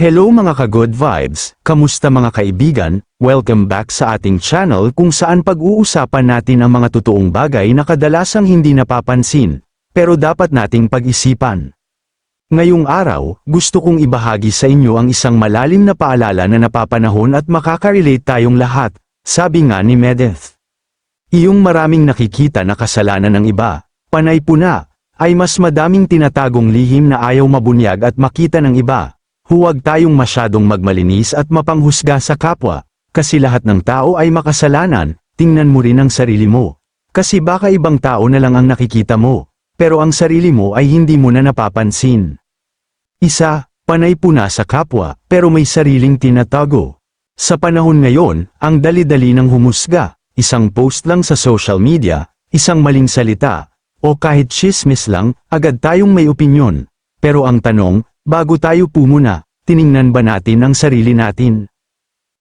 Hello mga ka-good vibes, kamusta mga kaibigan, welcome back sa ating channel kung saan pag-uusapan natin ang mga totoong bagay na kadalasang hindi napapansin, pero dapat nating pag-isipan. Ngayong araw, gusto kong ibahagi sa inyo ang isang malalim na paalala na napapanahon at makaka-relate tayong lahat, sabi nga ni Medeth. Iyong maraming nakikita na kasalanan ng iba, panay puna, ay mas madaming tinatagong lihim na ayaw mabunyag at makita ng iba. Huwag tayong masyadong magmalinis at mapanghusga sa kapwa, kasi lahat ng tao ay makasalanan, tingnan mo rin ang sarili mo. Kasi baka ibang tao na lang ang nakikita mo, pero ang sarili mo ay hindi mo na napapansin. Isa, panay puna sa kapwa, pero may sariling tinatago. Sa panahon ngayon, ang dali-dali ng humusga, isang post lang sa social media, isang maling salita, o kahit chismis lang, agad tayong may opinyon. Pero ang tanong, bago tayo pumuna, tiningnan ba natin ang sarili natin?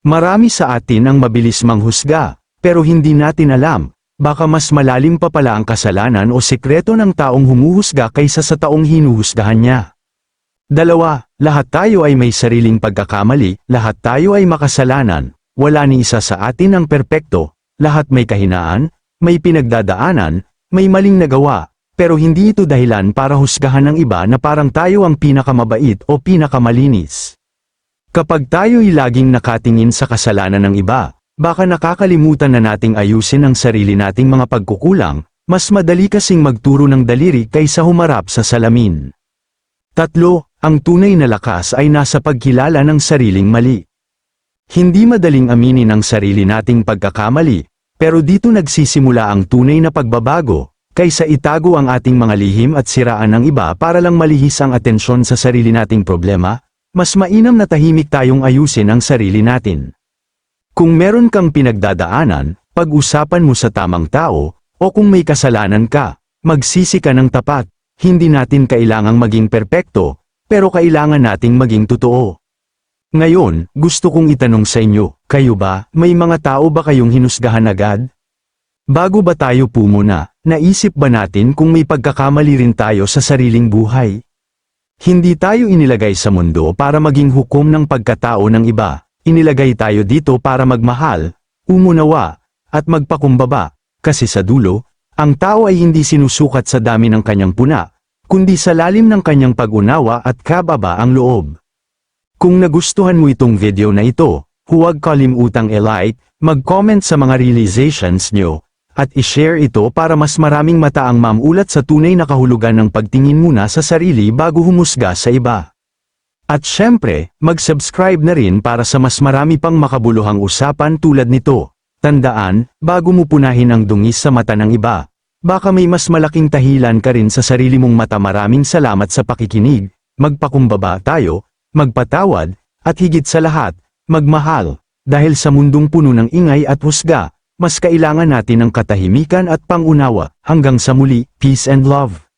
Marami sa atin ang mabilis manghusga, pero hindi natin alam, baka mas malalim pa pala ang kasalanan o sekreto ng taong humuhusga kaysa sa taong hinuhusgahan niya. Dalawa, lahat tayo ay may sariling pagkakamali, lahat tayo ay makasalanan, wala ni isa sa atin ang perpekto, lahat may kahinaan, may pinagdadaanan, may maling nagawa, pero hindi ito dahilan para husgahan ng iba na parang tayo ang pinakamabait o pinakamalinis. Kapag tayo'y laging nakatingin sa kasalanan ng iba, baka nakakalimutan na nating ayusin ang sarili nating mga pagkukulang, mas madali kasing magturo ng daliri kaysa humarap sa salamin. Tatlo, ang tunay na lakas ay nasa pagkilala ng sariling mali. Hindi madaling aminin ang sarili nating pagkakamali, pero dito nagsisimula ang tunay na pagbabago, kaysa itago ang ating mga lihim at siraan ng iba para lang malihis ang atensyon sa sarili nating problema, mas mainam na tahimik tayong ayusin ang sarili natin. Kung meron kang pinagdadaanan, pag-usapan mo sa tamang tao, o kung may kasalanan ka, magsisi ka ng tapat, hindi natin kailangang maging perpekto, pero kailangan nating maging totoo. Ngayon, gusto kong itanong sa inyo, kayo ba, may mga tao ba kayong hinusgahan agad? Bago ba tayo pumuna, naisip ba natin kung may pagkakamali rin tayo sa sariling buhay? Hindi tayo inilagay sa mundo para maging hukom ng pagkatao ng iba, inilagay tayo dito para magmahal, umunawa, at magpakumbaba, kasi sa dulo, ang tao ay hindi sinusukat sa dami ng kanyang puna, kundi sa lalim ng kanyang pag-unawa at kababa ang loob. Kung nagustuhan mo itong video na ito, huwag kalimutang i-like, mag-comment sa mga realizations nyo, at i-share ito para mas maraming mata ang mamulat sa tunay na kahulugan ng pagtingin muna sa sarili bago humusga sa iba. At syempre, mag-subscribe na rin para sa mas marami pang makabuluhang usapan tulad nito. Tandaan, bago mo punahin ang dungis sa mata ng iba, baka may mas malaking tahilan ka rin sa sarili mong mata maraming salamat sa pakikinig, magpakumbaba tayo, magpatawad, at higit sa lahat, magmahal, dahil sa mundong puno ng ingay at husga, mas kailangan natin ng katahimikan at pangunawa, hanggang sa muli, peace and love.